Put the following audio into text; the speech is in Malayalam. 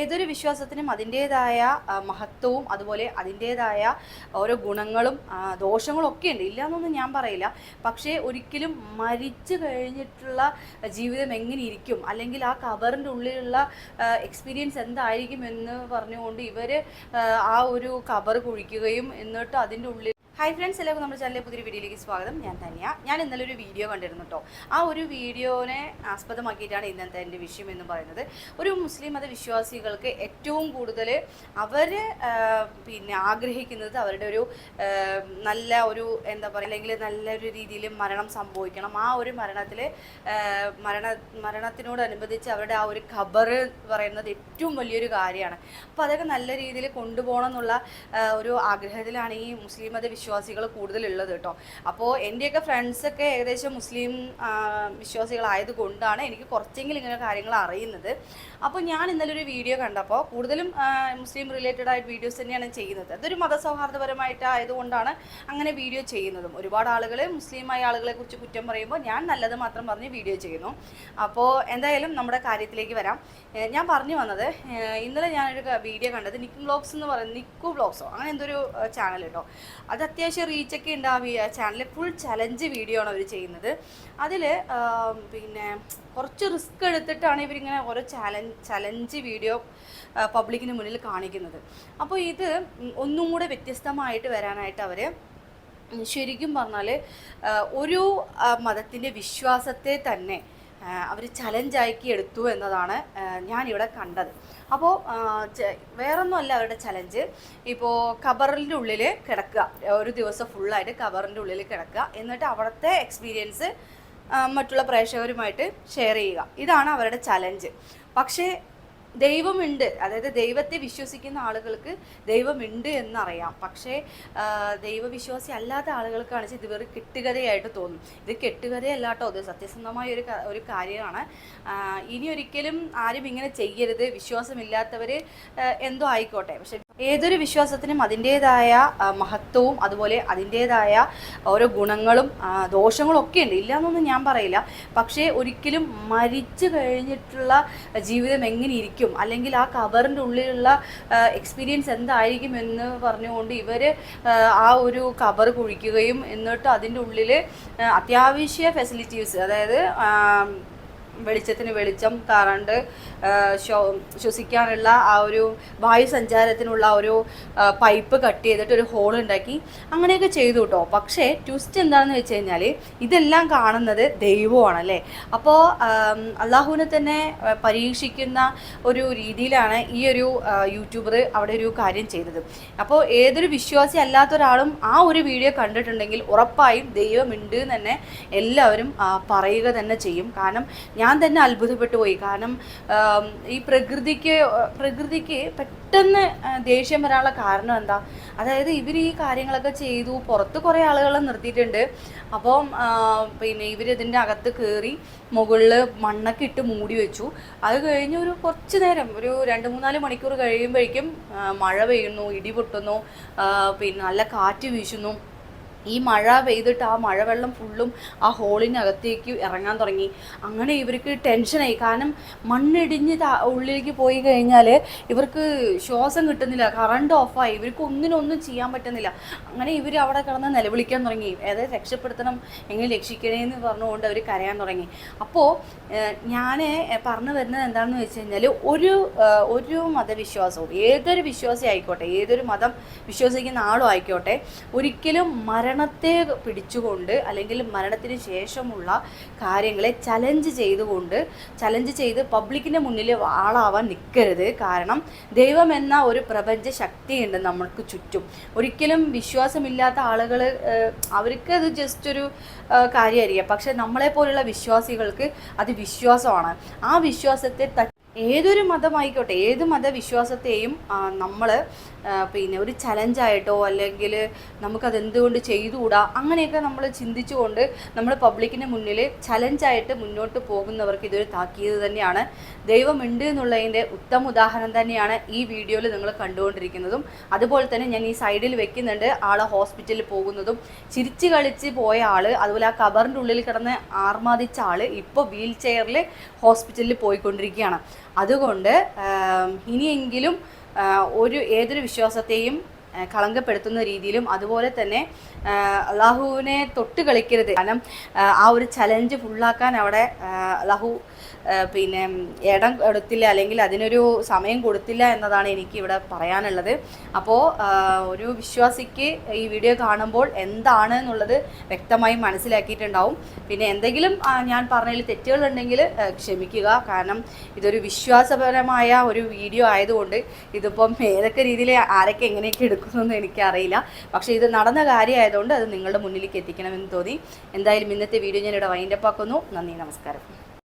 ഏതൊരു വിശ്വാസത്തിനും അതിന്റേതായ മഹത്വവും അതുപോലെ അതിന്റേതായ ഓരോ ഗുണങ്ങളും ദോഷങ്ങളും ഒക്കെ ഉണ്ട്. ഇല്ല എന്നൊന്നും ഞാൻ പറയില്ല. പക്ഷേ ഒരിക്കലും മരിച്ചു കഴിഞ്ഞിട്ടുള്ള ജീവിതം എങ്ങനെ ഇരിക്കും അല്ലെങ്കിൽ ആ കവറിന്റെ ഉള്ളിലുള്ള എക്സ്പീരിയൻസ് എന്തായിരിക്കും എന്ന് പറഞ്ഞുകൊണ്ട് ഇവർ ആ ഒരു കവർ കുഴിക്കുകയും എന്നിട്ട് അതിന്റെ ഉള്ളിൽ ഹായ് ഫ്രണ്ട്സ് എല്ലാവർക്കും നമ്മുടെ ചാനലിലെ പുതിയൊരു വീഡിയോയിലേക്ക് സ്വാഗതം. ഞാൻ തന്നെയാ ഞാൻ ഇന്നലെ ഒരു വീഡിയോ കണ്ടിരുന്നു കേട്ടോ ആ ഒരു വീഡിയോനെ ആസ്പദമാക്കിയിട്ടാണ് ഇന്നത്തെ എന്റെ വിഷയം എന്ന് പറയുന്നത്. ഒരു മുസ്ലിം മത വിശ്വാസികൾക്ക് ഏറ്റവും കൂടുതൽ അവർ പിന്നെ ആഗ്രഹിക്കുന്നത് അവരുടെ ഒരു നല്ല ഒരു എന്താ പറയുക അല്ലെങ്കിൽ നല്ലൊരു രീതിയിൽ മരണം സംഭവിക്കണം. ആ ഒരു മരണത്തിൽ മരണ മരണത്തിനോടനുബന്ധിച്ച് അവരുടെ ആ ഒരു ഖബർ പറയുന്നത് ഏറ്റവും വലിയൊരു കാര്യമാണ്. അപ്പോൾ അതൊക്കെ നല്ല രീതിയിൽ കൊണ്ടുപോകണം എന്നുള്ള ഒരു ആഗ്രഹത്തിലാണ് ഈ മുസ്ലിം മത വിശ്വാസികൾ കൂടുതലുള്ളത് കേട്ടോ. അപ്പോൾ എന്റെയൊക്കെ ഫ്രണ്ട്സൊക്കെ ഏകദേശം മുസ്ലിം വിശ്വാസികളായത് കൊണ്ടാണ് എനിക്ക് കുറച്ചെങ്കിലും ഇങ്ങനെ കാര്യങ്ങൾ അറിയുന്നത്. അപ്പോൾ ഞാൻ ഇന്നലെ ഒരു വീഡിയോ കണ്ടപ്പോൾ കൂടുതലും മുസ്ലിം റിലേറ്റഡ് ആയിട്ട് വീഡിയോസ് തന്നെയാണ് ചെയ്യുന്നത്. അതൊരു മതസൗഹാർദ്ദപരമായിട്ട് ആയതുകൊണ്ടാണ് അങ്ങനെ വീഡിയോ ചെയ്യുന്നതും. ഒരുപാട് ആളുകൾ മുസ്ലിമായ ആളുകളെ കുറിച്ച് കുറ്റം പറയുമ്പോൾ ഞാൻ നല്ലത് മാത്രം പറഞ്ഞ് വീഡിയോ ചെയ്യുന്നു. അപ്പോൾ എന്തായാലും നമ്മുടെ കാര്യത്തിലേക്ക് വരാം. ഞാൻ പറഞ്ഞു വന്നത് ഇന്നലെ ഞാനൊരു വീഡിയോ കണ്ടത് നിക്കു ബ്ലോഗ്സ് എന്ന് പറയുന്നത് നിക്കു വ്ളോഗ്സോ അങ്ങനെ എന്തൊരു ചാനൽ കേട്ടോ അത് അത്യാവശ്യം റീച്ചൊക്കെ ഉണ്ടാവും ഈ ചാനലിൽ ഫുൾ ചലഞ്ച് വീഡിയോ ആണ് അവർ ചെയ്യുന്നത്. അതിൽ പിന്നെ കുറച്ച് റിസ്ക് എടുത്തിട്ടാണ് ഇവരിങ്ങനെ ഓരോ ചാലഞ്ച് ചലഞ്ച് വീഡിയോ പബ്ലിക്കിന് മുന്നിൽ കാണിക്കുന്നത്. അപ്പോൾ ഇത് ഒന്നും കൂടെ വ്യത്യസ്തമായിട്ട് വരാനായിട്ട് അവർ ശരിക്കും പറഞ്ഞാൽ ഒരു മതത്തിന്റെ വിശ്വാസത്തെ തന്നെ അവർ ചലഞ്ചാക്കി എടുത്തു എന്നതാണ് ഞാനിവിടെ കണ്ടത്. അപ്പോൾ വേറൊന്നുമല്ല അവരുടെ ചലഞ്ച് ഇപ്പോൾ കബറിന്റെ ഉള്ളിൽ കിടക്കുക. ഒരു ദിവസം ഫുള്ളായിട്ട് കബറിന്റെ ഉള്ളിൽ കിടക്കുക. എന്നിട്ട് അവിടുത്തെ എക്സ്പീരിയൻസ് മറ്റുള്ള പ്രേക്ഷകരുമായിട്ട് ഷെയർ ചെയ്യുക. ഇതാണ് അവരുടെ ചലഞ്ച് പക്ഷേ ദൈവമുണ്ട്. അതായത് ദൈവത്തെ വിശ്വസിക്കുന്ന ആളുകൾക്ക് ദൈവമുണ്ട് എന്നറിയാം. പക്ഷേ ദൈവവിശ്വാസി അല്ലാത്ത ആളുകൾക്കാണ് ഇത് വെറും കെട്ടുകഥയായിട്ട് തോന്നും. ഇത് കെട്ടുകഥയല്ല കേട്ടോ ഇത് സത്യസന്ധമായ ഒരു ഒരു കാര്യമാണ്. ഇനി ഒരിക്കലും ആരും ഇങ്ങനെ ചെയ്യരുത്. വിശ്വാസമില്ലാത്തവർ എന്തോ ആയിക്കോട്ടെ. പക്ഷെ ഏതൊരു വിശ്വാസത്തിനും അതിന്റേതായ മഹത്വവും അതുപോലെ അതിന്റേതായ ഓരോ ഗുണങ്ങളും ദോഷങ്ങളും ഒക്കെ ഉണ്ട്. ഇല്ലയെന്നൊന്നും ഞാൻ പറയില്ല. പക്ഷേ ഒരിക്കലും മരിച്ചു കഴിഞ്ഞിട്ടുള്ള ജീവിതം എങ്ങനെ ഇരിക്കും അല്ലെങ്കിൽ ആ കവറിന്റെ ഉള്ളിലുള്ള എക്സ്പീരിയൻസ് എന്തായിരിക്കും എന്ന് പറഞ്ഞുകൊണ്ട് ഇവർ ആ ഒരു കവർ കുഴിക്കുകയും എന്നിട്ട് അതിന്റെ ഉള്ളിൽ അത്യാവശ്യ ഫെസിലിറ്റീസ് അതായത് വെളിച്ചത്തിന് വെളിച്ചം കറണ്ട് ശ്വ ശ്വസിക്കാനുള്ള ആ ഒരു വായു സഞ്ചാരത്തിനുള്ള ഒരു പൈപ്പ് കട്ട് ചെയ്തിട്ട് ഒരു ഹോൾ ഉണ്ടാക്കി അങ്ങനെയൊക്കെ ചെയ്തു കേട്ടോ. പക്ഷേ ട്വിസ്റ്റ് എന്താണെന്ന് വെച്ച് കഴിഞ്ഞാൽ ഇതെല്ലാം കാണുന്നത് ദൈവമാണ് അല്ലേ അപ്പോൾ അള്ളാഹുവിനെ തന്നെ പരീക്ഷിക്കുന്ന ഒരു രീതിയിലാണ് ഈ ഒരു യൂട്യൂബർ അവിടെ ഒരു കാര്യം ചെയ്തത്. അപ്പോൾ ഏതൊരു വിശ്വാസി അല്ലാത്ത ഒരാളും ആ ഒരു വീഡിയോ കണ്ടിട്ടുണ്ടെങ്കിൽ ഉറപ്പായും ദൈവമുണ്ട് എന്ന് തന്നെ എല്ലാവരും പറയുക തന്നെ ചെയ്യും. കാരണം ഞാൻ തന്നെ അത്ഭുതപ്പെട്ടു പോയി. കാരണം ഈ പ്രകൃതിക്ക് പ്രകൃതിക്ക് പെട്ടെന്ന് ദേഷ്യം വരാനുള്ള കാരണം എന്താ? അതായത് ഇവർ ഈ കാര്യങ്ങളൊക്കെ ചെയ്തു. പുറത്ത് കുറേ ആളുകളെ നിർത്തിയിട്ടുണ്ട്. അപ്പം പിന്നെ ഇവർ ഇതിന്റെ അകത്ത് കയറി മുകളിൽ മണ്ണൊക്കെ ഇട്ട് മൂടി വെച്ചു. അത് കഴിഞ്ഞ് ഒരു കുറച്ച് നേരം ഒരു രണ്ട് മൂന്നാൽ മണിക്കൂർ കഴിയുമ്പോഴേക്കും മഴ പെയ്യുന്നു ഇടി പൊട്ടുന്നു പിന്നെ നല്ല കാറ്റ് വീശുന്നു. ഈ മഴ പെയ്തിട്ട് ആ മഴവെള്ളം ഫുള്ളും ആ ഹോളിനകത്തേക്ക് ഇറങ്ങാൻ തുടങ്ങി. അങ്ങനെ ഇവർക്ക് ടെൻഷനായി കാരണം മണ്ണിടിഞ്ഞ് ഉള്ളിലേക്ക് പോയി കഴിഞ്ഞാൽ ഇവർക്ക് ശ്വാസം കിട്ടുന്നില്ല. കറണ്ട് ഓഫായി ഇവർക്ക് ഒന്നിനൊന്നും ചെയ്യാൻ പറ്റുന്നില്ല. അങ്ങനെ ഇവർ അവിടെ കിടന്ന് നിലവിളിക്കാൻ തുടങ്ങി. അതായത് രക്ഷപ്പെടുത്തണം എങ്ങനെ രക്ഷിക്കണേ എന്ന് പറഞ്ഞുകൊണ്ട് അവർ കരയാൻ തുടങ്ങി. അപ്പോൾ ഞാൻ പറഞ്ഞു വരുന്നത് എന്താണെന്ന് വെച്ച് കഴിഞ്ഞാൽ ഒരു ഒരു മതവിശ്വാസവും ഏതൊരു വിശ്വാസി ആയിക്കോട്ടെ ഏതൊരു മതം വിശ്വസിക്കുന്ന ആളും ആയിക്കോട്ടെ ഒരിക്കലും മരണത്തെ പിടിച്ചുകൊണ്ട് അല്ലെങ്കിൽ മരണത്തിന് ശേഷമുള്ള കാര്യങ്ങളെ ചലഞ്ച് ചെയ്തുകൊണ്ട് ചലഞ്ച് ചെയ്ത് പബ്ലിക്കിന്റെ മുന്നിൽ ആളാവാൻ നിൽക്കരുത്. കാരണം ദൈവം എന്ന ഒരു പ്രപഞ്ച ശക്തിയുണ്ട് നമ്മൾക്ക് ചുറ്റും. ഒരിക്കലും വിശ്വാസമില്ലാത്ത ആളുകൾ അവർക്ക് അത് ജസ്റ്റ് ഒരു കാര്യമായിരിക്കാം. പക്ഷെ നമ്മളെ പോലുള്ള വിശ്വാസികൾക്ക് അത് വിശ്വാസമാണ്. ആ വിശ്വാസത്തെ ഏതൊരു മതമായിക്കോട്ടെ ഏത് മതവിശ്വാസത്തെയും നമ്മൾ പിന്നെ ഒരു ചലഞ്ചായിട്ടോ അല്ലെങ്കിൽ നമുക്കത് എന്തുകൊണ്ട് ചെയ്തുകൂടാ അങ്ങനെയൊക്കെ നമ്മൾ ചിന്തിച്ചുകൊണ്ട് നമ്മൾ പബ്ലിക്കിന് മുന്നിൽ ചലഞ്ചായിട്ട് മുന്നോട്ട് പോകുന്നവർക്ക് ഇതൊരു താക്കീത് തന്നെയാണ്. ദൈവമുണ്ട് എന്നുള്ളതിന്റെ ഉത്തമ ഉദാഹരണം തന്നെയാണ് ഈ വീഡിയോയിൽ നിങ്ങൾ കണ്ടുകൊണ്ടിരിക്കുന്നതും. അതുപോലെ തന്നെ ഞാൻ ഈ സൈഡിൽ വെക്കുന്നുണ്ട് ആളെ ഹോസ്പിറ്റലിൽ പോകുന്നതും. ചിരിച്ചു കളിച്ച് പോയ ആൾ അതുപോലെ ആ കബറിന്റെ ഉള്ളിൽ കിടന്ന് ആർമാദിച്ച ആൾ ഇപ്പോൾ വീൽ ചെയറിൽ ഹോസ്പിറ്റലിൽ പോയിക്കൊണ്ടിരിക്കുകയാണ്. അതുകൊണ്ട് ഇനിയെങ്കിലും ഒരു ഏതൊരു വിശ്വാസത്തെയും കളങ്കപ്പെടുത്തുന്ന രീതിയിലും അതുപോലെ തന്നെ അള്ളാഹുവിനെ തൊട്ട് കളിക്കരുത്. കാരണം ആ, ഒരു ചലഞ്ച് ഫുള്ളാക്കാൻ അവിടെ അള്ളാഹു പിന്നെ ഇടം കൊടുത്തില്ല അല്ലെങ്കിൽ അതിനൊരു സമയം കൊടുത്തില്ല എന്നതാണ് എനിക്ക് ഇവിടെ പറയാനുള്ളത്. അപ്പോൾ ഒരു വിശ്വാസിക്ക് ഈ വീഡിയോ കാണുമ്പോൾ എന്താണ് എന്നുള്ളത് വ്യക്തമായി മനസ്സിലാക്കിയിട്ടുണ്ടാവും. പിന്നെ എന്തെങ്കിലും ഞാൻ പറഞ്ഞതിൽ തെറ്റുകളുണ്ടെങ്കിൽ ക്ഷമിക്കുക. കാരണം ഇതൊരു വിശ്വാസപരമായ ഒരു വീഡിയോ ആയതുകൊണ്ട് ഇതിപ്പം ഏതൊക്കെ രീതിയിൽ ആരൊക്കെ എങ്ങനെയൊക്കെ എടുക്കുന്നതെന്ന് എനിക്കറിയില്ല. പക്ഷേ ഇത് നടന്ന കാര്യമായതുകൊണ്ട് അത് നിങ്ങളുടെ മുന്നിലേക്ക് എത്തിക്കണമെന്ന് തോന്നി. എന്തായാലും ഇന്നത്തെ വീഡിയോ ഞാനിവിടെ വൈൻഡപ്പ് ആക്കുന്നു. നന്ദി നമസ്കാരം.